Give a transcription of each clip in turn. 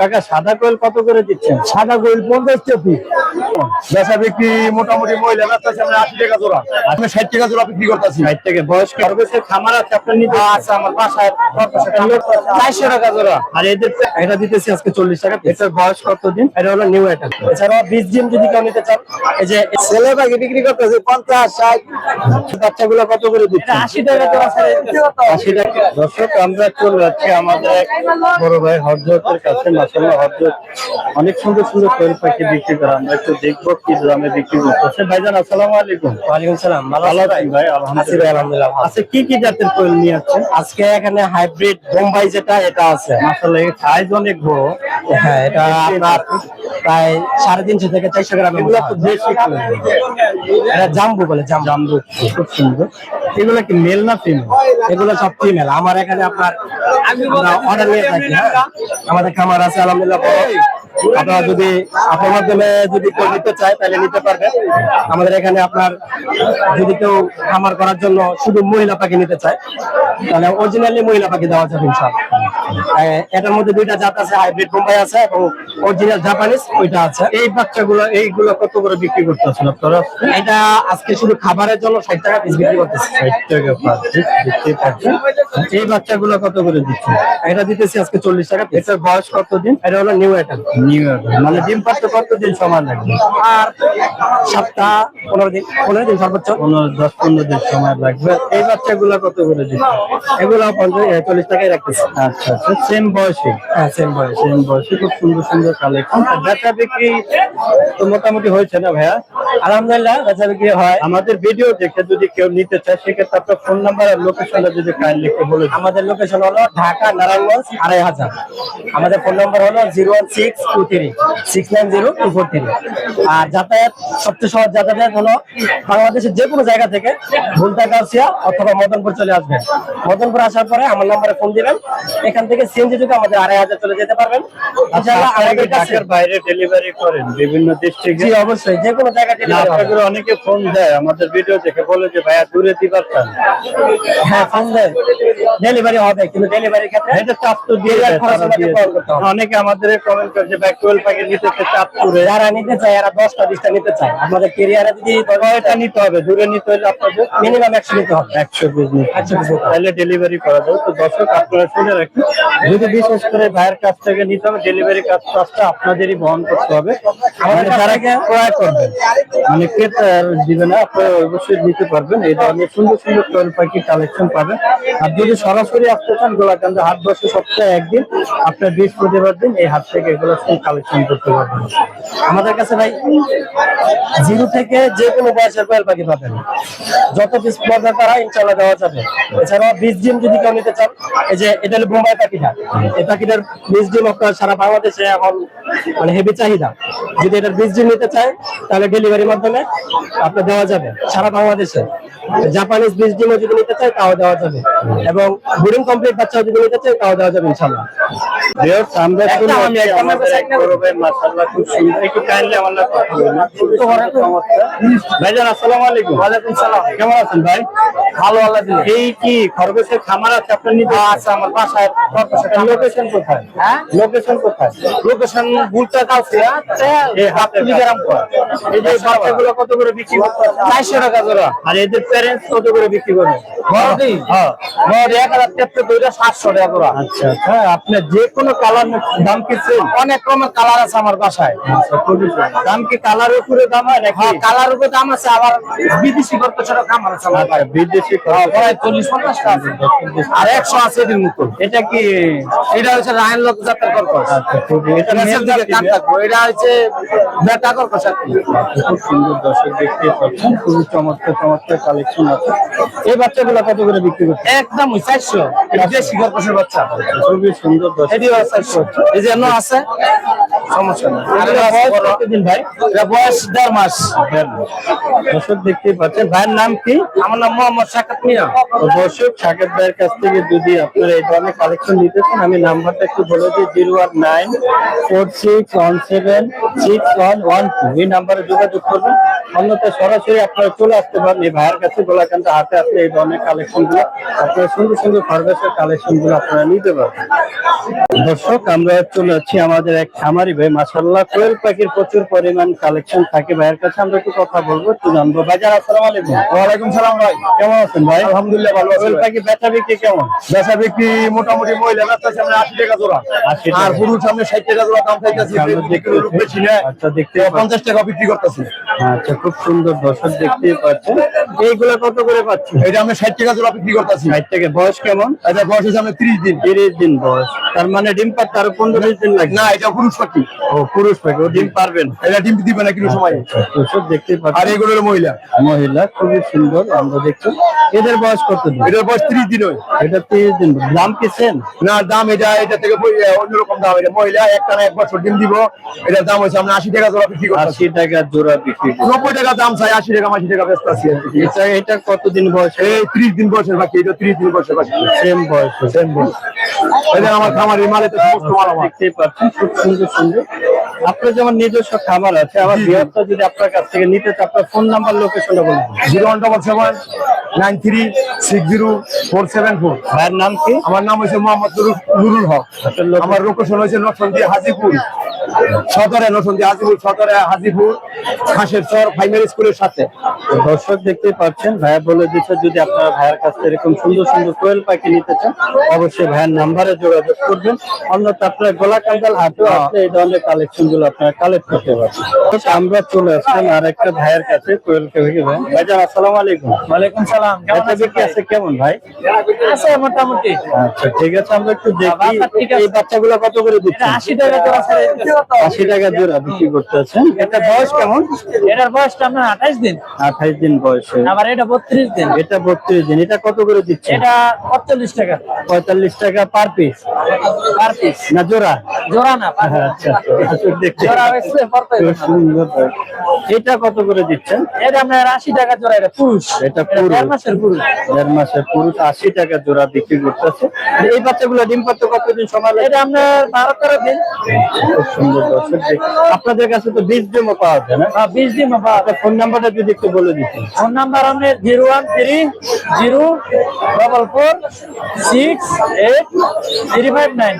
কাকা সাদা কোয়েল কত করে দিচ্ছেন? সাদা গোল পঞ্চাশ টাকা বেচা বিক্রি মোটামুটি মহিলা আমরা আশি টাকা জোড়া। আমি ষাট টাকা জোড়া বিক্রি করতেছি। ষাট থেকে বয়স খরগোশের খামার আছে আপনার নিজে আছে আমার বাসায় চারশো টাকা জোড়া। আর এদের এটা দিতেছি আজকে চল্লিশ টাকা এটার বয়স কতদিন? এটা হলো নিউ এটা এছাড়াও বিশ দিন যদি কেউ নিতে চান এই যে ছেলে বিক্রি করতেছে পঞ্চাশ ষাট। বাচ্চাগুলো কত করে দিচ্ছে? আশি টাকা জোড়া আশি টাকা। দর্শক আমরা চলে যাচ্ছি আমাদের বড় ভাই হজরতের কাছে। মাসাল্লাহ হজরত অনেক সুন্দর সুন্দর কোয়েল পাখি বিক্রি করে আমরা একটু দেখব কি দামে বিক্রি করতেছে। ভাইজান আসসালামু আলাইকুম। ওয়ালাইকুম সালাম ভালো আছেন আছেন ভাই? আছি ভাই আলহামদুলিল্লাহ। ভালো। আচ্ছা কি কি জাতের কোয়েল নিয়ে আসছেন? আজকে এখানে হাইব্রিড বোম্বাই যেটা এটা আছে। মাসাল্লাহ এর সাইজ অনেক বড়। হ্যাঁ এটা আপনার প্রায় সাড়ে তিনশো থেকে চারশো গ্রাম এগুলো তো দেশি এটা জাম্বু বলে জাম্বু। খুব সুন্দর। এগুলো কি মেল না ফিমেল এগুলো সব ফিমেল আমার এখানে আপনার আমরা অর্ডার নিয়ে থাকি হ্যাঁ? আমাদের খামার আছে আলহামদুলিল্লাহ। আপনারা যদি আপনার মাধ্যমে যদি কেউ নিতে চায় তাহলে নিতে পারবেন। আমাদের এখানে আপনার যদি কেউ খামার করার জন্য শুধু মহিলা পাখি নিতে চায় তাহলে অরিজিনালি মহিলা পাখি দেওয়া যাবে ইনশাআল্লাহ। এটার মধ্যে দুইটা জাত আছে হাইব্রিড বোম্বাই আছে এবং অরিজিনাল জাপানিজ ওইটা আছে। এই বাচ্চাগুলো এইগুলো কত করে বিক্রি করতেছেন আপনারা? এটা আজকে শুধু খাবারের জন্য ষাট টাকা পিস বিক্রি করতেছে। ষাট টাকা এই বাচ্চাগুলো কত করে দিচ্ছেন এটা দিতেছি আজকে চল্লিশ টাকা এটার বয়স কতদিন? এটা হলো নিউ এটা নিউ ইয়ার মানে ডিম পাড়তে কতদিন সময় লাগবে। আর সপ্তাহ পনেরো দিন পনেরো দিন সর্বোচ্চ? পনেরো দশ পনেরো দিন সময় লাগবে। এই বাচ্চাগুলো কত করে দিচ্ছেন এগুলো পঞ্চাশ চল্লিশ টাকায় রাখতেছি আচ্ছা আচ্ছা সেম বয়সে? হ্যাঁ সেম বয়স। সেম বয়সে খুব সুন্দর সুন্দর কালেকশন বেচা বিক্রি তো মোটামুটি হয়েছে না ভাইয়া? আলহামদুলিল্লাহ বেচা বিক্রি হয়। আমাদের ভিডিও দেখে যদি কেউ নিতে চায় সেক্ষেত্রে আপনার ফোন নাম্বার আর লোকেশনটা যদি কাইন্ডলি একটু বলে আমাদের লোকেশন হলো ঢাকা নারায়ণগঞ্জ আড়াই হাজার। আমাদের ফোন নম্বর হলো zero one six two three six nine zero two four three আর যাতায়াত সবচেয়ে সহজ যাতায়াত হলো বাংলাদেশের যে কোনো জায়গা থেকে ভুলতা গাউসিয়া অথবা মদনপুর চলে আসবেন। মদনপুর আসার পরে আমার নম্বরে ফোন দিবেন। এখান থেকে সিএনজি আমাদের আড়াই হাজার চলে যেতে পারবেন। ইনশাআল্লাহ আমাদের কাছে বাইরে ডেলিভারি করেন বিভিন্ন ডিস্ট্রিক্টে জি অবশ্যই। যে কোনো জায়গায় না delivery অনেকে ফোন দেয়। আমাদের ভিডিও দেখে বলে যে ভাইয়া দূরে দিবার হ্যাঁ ফোন দেন ডেলিভারি হবে কিন্তু ডেলিভারি ক্ষেত্রে এটা চাপ তো দিয়ে দেয়, দিয়ে দেয়। অনেকে আমাদের কমেন্ট করছে ব্যাক টুয়েলভ পাখি নিতে চায় চাপ যারা নিতে চায় এরা দশটা বিশটা নিতে চায়। আমাদের কেরিয়ারে যদি কয়টা নিতে হবে? দূরে নিতে হলে আপনাদের মিনিমাম একশো নিতে হবে। একশো পিস নিতে একশো piece তাহলে ডেলিভারি করা যাবে। তো দর্শক আপনারা শুনে রাখুন যদি বিশেষ করে ভাইয়ের কাছ থেকে নিতে হবে ডেলিভারি কাজ কাজটা আপনাদেরই বহন করতে হবে। আমাদের মানে কাছ যারা থেকে- ক্রয় করবেন মানে ক্রেতা দিবে না আপনারা অবশ্যই নিতে পারবেন। এই ধরনের সুন্দর সুন্দর কোয়েল পাখি কালেকশন পাবেন। আর যদি সরাসরি আসতে চান গোলাকান্দ হাট বসে সপ্তাহে একদিন আপনার বৃহস্পতিবার দিন এই হাট থেকে এগুলো কালেকশন করতে পারবেন আমাদের কাছে ভাই জিরো থেকে যে কোনো বয়সের কোয়েল পাখি পাবেন। যত পিস পর্দা করা ইনশাল্লাহ দেওয়া যাবে। এছাড়াও বীজ ডিম যদি কেউ নিতে চান, এই যে এটা হলো বোম্বাই পাখিটা। এই পাখিটার বীজ ডিম আপনার সারা বাংলাদেশে এখন মানে হেভি চাহিদা। যদি এটার বিশ ডিম নিতে চায়, তাহলে ডেলিভারির মাধ্যমে আপনার দেওয়া যাবে। সারা বাংলাদেশে। জাপানিজ বীজ ডিমও যদি নিতে চায় তাও দেওয়া যাবে। এবং বুডিং কমপ্লিট বাচ্চাও যদি নিতে চায় তাও দেওয়া যাবে ইনশাল্লাহ কেমন আছেন ভাই? ভালো আল্লাহ এই কি খরগোশের খামার আছে আপনার নিজে আছে আমার বাসায় লোকেশন কোথায়? হ্যাঁ? লোকেশন কোথায়? লোকেশন বুলটা কাছে এই হাতের গ্রাম এই যে বাচ্চাগুলো কত করে বিক্রি করতে চারশো টাকা জোড়া। আর এদের প্যারেন্টস কত করে বিক্রি করে বড়দি বড় এক হাজার তেত্রিশ দুইটা সাতশো টাকা জোড়া আপনার যে কোনো কালার দাম কি অনেক রকমের কালার আছে আমার বাসায়। খুবই সুন্দর। দাম কি কালারের উপরে দাম হয় নাকি? কালার উপরে দাম আছে আবার বিদেশি করতে ছোট খামার আছে বিদেশি প্রায় চল্লিশ পঞ্চাশ আছে। আর একশো আছে এদের মতো। এটা কি এটা হচ্ছে রায়ন লোক যাত্রা কর্কশ। আচ্ছা এটা এটা হচ্ছে বেটা কর্কশ আর কি। খুব সুন্দর দর্শক দেখতে পাচ্ছেন। খুবই চমৎকার চমৎকার কালেকশন। আছে এই বাচ্চাগুলো কত করে বিক্রি করছে? একদম চারশো। এটা কর্কশের বাচ্চা। খুবই সুন্দর এটিও চারশো। এই যে আছে? সমস্যা নেই। আর এগুলো এটা বয়স বড়। কতদিন ভাই? এটা বয়স দেড় মাস। দর্শক দেখতেই পাচ্ছেন ভাইয়ের নাম কি? আমার নাম মোহাম্মদ সাকাত মিয়া। দর্শক সাকেত ভাইয়ের কাছ থেকে যদি আপনারা এই ধরনের কালেকশন নিতে চান আমি নাম্বারটা একটু বলে দিই zero one nine four six one seven six one one two. এই নাম্বারে যোগাযোগ করবেন। অন্যথায় সরাসরি আপনারা চলে আসতে পারেন এই ভাইয়ের কাছে গোলাকান্তা হাতে আপনি এই ধরনের কালেকশনগুলো আপনারা সুন্দর সুন্দর ফার্মেসের কালেকশনগুলো আপনারা নিতে পারবেন। দর্শক আমরা চলে যাচ্ছি আমাদের এক খামারি ভাই। মাসাল্লাহ কোয়েল পাখির প্রচুর পরিমাণ কালেকশন থাকে ভাইয়ের কাছে। আমরা একটু কথা বলব। একটু জানব। বাজার আসসালাম আলাইকুম। ওয়ালাইকুম সালাম ভাই। কেমন আছেন ভাই? আলহামদুলিল্লাহ ভালো কোয়েল পাখি বেচা বিক্রি কেমন? বেচা বিক্রি মোটামুটি মহিলা রাস্তার সামনে আশি টাকা জোড়া। 80 টাকা। আর পুরুষ সামনে ষাট টাকা জোড়া দাম চাইতেছি। দেখতে বেশি না আচ্ছা দেখতে পঞ্চাশ টাকা বিক্রি করতেছি। আচ্ছা খুব সুন্দর দর্শক দেখতে পাচ্ছেন। এইগুলা কত করে পাচ্ছি? এটা আমরা ষাট টাকা জোড়া বিক্রি করতেছি। ষাট থেকে বয়স কেমন? এটা বয়স হচ্ছে আমরা ত্রিশ দিন। তিরিশ দিন বয়স। তার মানে ডিম পাচ্ছে আরও পনেরো বিশ দিন লাগবে না এটা পুরুষ পাখি। ও পুরুষ পাখি ও ডিম পারবেন এটা ডিম দিবে না কিছু সময় দর্শক দেখতে আর পাচ্ছেন এগুলো হলো মহিলা। মহিলা খুবই সুন্দর আমরা দেখছি। এদের বয়স কত দিন? এটার বয়স ত্রিশ দিন হয়। এটা তিরিশ দিন। দাম কি সেম না দাম এটা এটা থেকে বই- অন্যরকম দাম। এটা মহিলা একটা না এক বছর ডিম দিব। এটার দাম হচ্ছে আমরা আশি টাকা জোড়া বিক্রি করতেছি। আশি টাকা জোড়া বিক্রি করে। নব্বই টাকা দাম চাই আশি টাকা আশি টাকা ব্যস্ত আছি আর এটা এটা কতদিন বয়স? এই ত্রিশ দিন বয়সের বাকি এটা ত্রিশ দিন বয়সের বাকি সেম বয়স সেম বয়স। আমার খামারের মালে সমস্ত মাল আমার। দেখতেই পাচ্ছেন খুব সুন্দর সুন্দর। আপনার যেমন নিজস্ব খামার আছে আমার বৃহত্তর যদি আপনার কাছ থেকে নিতে চান আপনার ফোন নাম্বার লোকেশনটা বলুন। Zero one double seven nine three six zero four seven four. ভাইয়ের নাম কি? আমার নাম হচ্ছে মোহাম্মদ নুরুল- হক। আসলে আমার লোকেশন হয়েছে নরসন্দি হাজিপুর। সদরে নরসন্দি হাজিপুর সদরে হাজিপুর খাসের চর প্রাইমারি স্কুলের সাথে। দর্শক দেখতে পাচ্ছেন ভাইয়া বলে দিচ্ছে যদি আপনারা ভাইয়ের কাছ থেকে এরকম সুন্দর সুন্দর কোয়েল পাখি নিতে চান অবশ্যই ভাইয়ের নাম্বারে যোগাযোগ করবেন। অন্যথা আপনার গোলা কান্দাল হাটেও আসলে এই ধরনের কালেকশনগুলো আপনারা কালেক্ট করতে পারবেন। আমরা চলে আসলাম আর একটা ভাইয়ের কাছে কোয়েল পাখি ভাই। ভাইজান আসসালামু আলাইকুম। ওয়ালাইকুম সালাম বেচা বিক্রি আছে কেমন ভাই? আছে মোটামুটি। আচ্ছা ঠিক আছে আমরা একটু দেখি এই বাচ্চাগুলো কত করে দিচ্ছেন আশি টাকা জোড়া ছেড়ে দিতেছি। আশি টাকা জোড়া বিক্রি করতে আছেন। এটা বয়স কেমন? এটার বয়সটা আপনার আঠাইশ দিন। আঠাইশ দিন বয়সে। আবার এটা বত্রিশ দিন। এটা বত্রিশ দিন। এটা কত করে দিচ্ছে এটা পঁয়তাল্লিশ টাকা। পঁয়তাল্লিশ টাকা পার পিস পার পিস না জোড়া? জোড়া না আচ্ছা আচ্ছা, সুন্দর ভাই। এটা কত করে দিচ্ছেন? এটা আপনার আশি টাকা জোড়া এটা পুরুষ। এটা পুরুষ। দেড় মাসের পুরুষ। দেড় মাসের পুরুষ আশি টাকা জোড়া বিক্রি করতেছে। এই বাচ্চাগুলো ডিম পাতে কতদিন সময় লাগে? এটা আপনার বারো তেরো দিন। খুব সুন্দর দর্শক আপনাদের কাছে তো বীজ জমা পাওয়া যায় না? বা বিশ দিন বা আপনার ফোন নাম্বারটা যদি একটু বলে দিতেন ফোন নাম্বার আপনার zero one three zero double four six eight three five nine.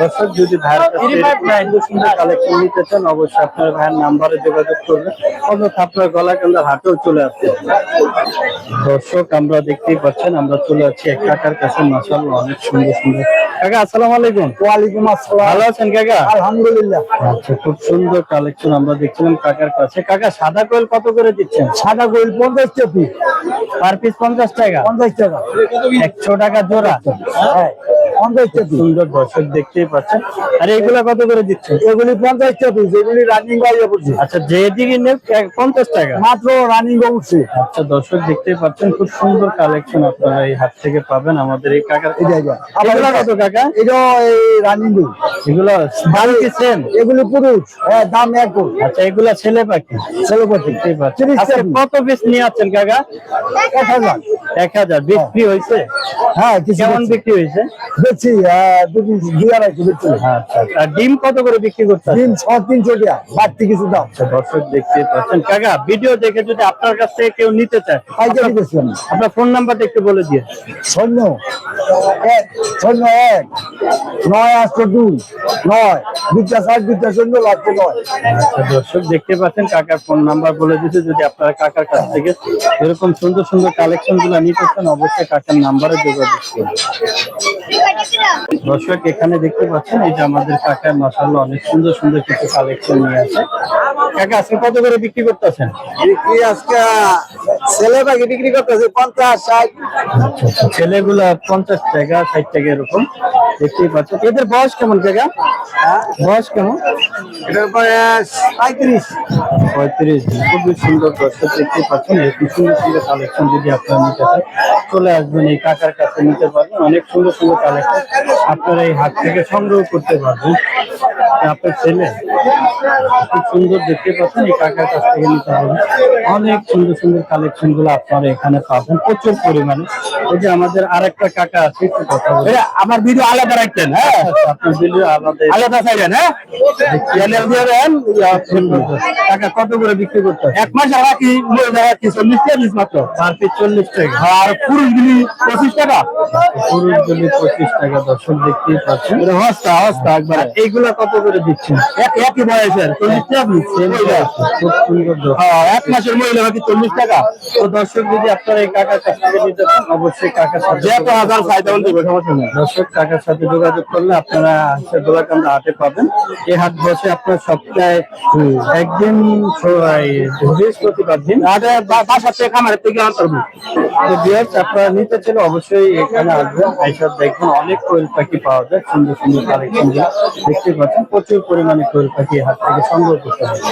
দর্শক যদি ভাইয়ের কাছে Three five সুন্দর কালেকশন নিতে চান অবশ্যই আপনার ভাইয়ের নাম্বারে যোগাযোগ করবেন। অন্যথা আপনার গলাকান্দার হাটেও চলে আসতে দর্শক আমরা দেখতেই পাচ্ছেন আমরা চলে যাচ্ছি এক কাকার কাছে। মাসাল্লাহ অনেক সুন্দর সুন্দর। কাকা আসসালামু আলাইকুম। ওয়ালাইকুম আসসালাম। ভালো আছেন কাকা? আলহামদুলিল্লাহ। আচ্ছা খুব সুন্দর কালেকশন আমরা দেখছিলাম কাকার কাছে। কাকা সাদা কোয়েল কত করে দিচ্ছেন? সাদা পঞ্চাশ টাকা পার পিস পঞ্চাশ টাকা। পঞ্চাশ টাকা। একশো টাকা জোড়া। হ্যাঁ। সুন্দর দর্শক দেখতেই পাচ্ছেন। আর এগুলা কত করে দিচ্ছেন? এগুলি পঞ্চাশ টাকা এগুলি রানিং বাইরে পড়ছে আচ্ছা যেদিকে পঞ্চাশ টাকা। মাত্র রানিং উঠছে আচ্ছা দর্শক দেখতেই পাচ্ছেন খুব সুন্দর কালেকশন আপনারা এই হাট থেকে পাবেন আমাদের এই কাকার। এগুলা কত কাকা? এটা এই রানিং এগুলো দাম কি সেম এগুলি পুরুষ। হ্যাঁ দাম এক আচ্ছা এগুলা ছেলে পাখি? ছেলে পাখি। দেখতেই পাচ্ছেন। তিরিশ কত পিস নিয়ে আছেন কাকা? এক হাজার। এক হাজার। বিক্রি হয়েছে? হ্যাঁ কেমন বিক্রি হয়েছে? বেচছি হ্যাঁ, দুই আড়াইশো বেচছি আচ্ছা আচ্ছা। আর ডিম কত করে বিক্রি করতে দিন ছ তিনশো টাকা বাড়তি কিছু দাম আচ্ছা দর্শক দেখতে পাচ্ছেন। কাকা ভিডিও দেখে যদি আপনার কাছ থেকে কেউ নিতে চায় পাইকারি আপনার ফোন নাম্বারটা একটু বলে দিয়ে শূন্য এক শূন্য এক নয় আটশো দুই নয় দুইটা ষাট দুইটা শূন্য লাগছে নয়। দর্শক দেখতে পাচ্ছেন কাকার ফোন নাম্বার বলে দিতে যদি আপনারা কাকার কাছ থেকে এরকম সুন্দর সুন্দর কালেকশনগুলো নিতে চান অবশ্যই কাকার নাম্বারে যোগাযোগ করুন। দর্শক এখানে দেখতে পাচ্ছেন এই যে আমাদের কাকার মাসাল্লাহ অনেক সুন্দর সুন্দর কিছু কালেকশন নিয়ে আছে। কাকা আজকে কত করে বিক্রি করতেছেন? বিক্রি আজকে ছেলে পাখি বিক্রি করতেছে পঞ্চাশ ষাট। ছেলেগুলা পঞ্চাশ টাকা ষাট টাকা এরকম। দেখতেই পাচ্ছেন। এদের বয়স কেমন জায়গা বয়স কেমন? এটার বয়স পঁয়ত্রিশ। পঁয়ত্রিশ দিন। খুবই সুন্দর দর্শক দেখতে পাচ্ছেন। এরকম সুন্দর সুন্দর কালেকশন যদি আপনারা নিতে চান চলে আসবেন এই কাকার কাছে নিতে পারবেন। অনেক সুন্দর সুন্দর কালেকশন আপনারা এই হাত থেকে সংগ্রহ করতে পারবেন আপনার ছেলে খুব সুন্দর দেখতে পাচ্ছেন এই কাকার কাছ থেকে নিতে হবে। অনেক সুন্দর সুন্দর কালেকশনগুলো আপনারা এখানে পাবেন প্রচুর পরিমাণে। এই যে আমাদের আরেকটা কাকা আছে একটু কথা বলি। আমার ভিডিও আলাদা রাখতেন হ্যাঁ? আপনার ভিডিও আলাদা আলাদা চাইলেন হ্যাঁ? চ্যানেল দিয়ে দেন টাকা কত করে বিক্রি করতে এক মাস আগে কি কি চল্লিশ টাকা পিস মাত্র। পার পিস চল্লিশ টাকা। আর পুরুষ গুলি পঁচিশ টাকা। পঁচিশ টাকা দর্শক দেখতেই পাচ্ছেন। হস্তা হস্তা একবার। এইগুলা কত করে দিচ্ছেন? এক একই বয়সের চল্লিশ টাকা। হ্যাঁ, এক মাসের মহিলা নাকি চল্লিশ টাকা? তো দর্শক যদি আপনারা এই কাকার কাছ থেকে নিতে অবশ্যই কাকার সাথে যে তো হাজার চাই তেমন দেবে সমস্যা নেই দর্শক কাকার সাথে যোগাযোগ করলে আপনারা গোলাকান্দা হাটে পাবেন। এই হাট বসে আপনার সপ্তাহে একদিন বৃহস্পতিবার দিন। বা- বাসার থেকে খামারের থেকে আনতে তো আপনারা নিতে চাইলে অবশ্যই এখানে আসবেন। দেখবেন অনেক কোয়েল পাখি পাওয়া যায়। সুন্দর সুন্দর কালেকশন দেখতে পাচ্ছেন প্রচুর পরিমাণে কোয়েল পাখি এই হাট থেকে সংগ্রহ করতে হবে।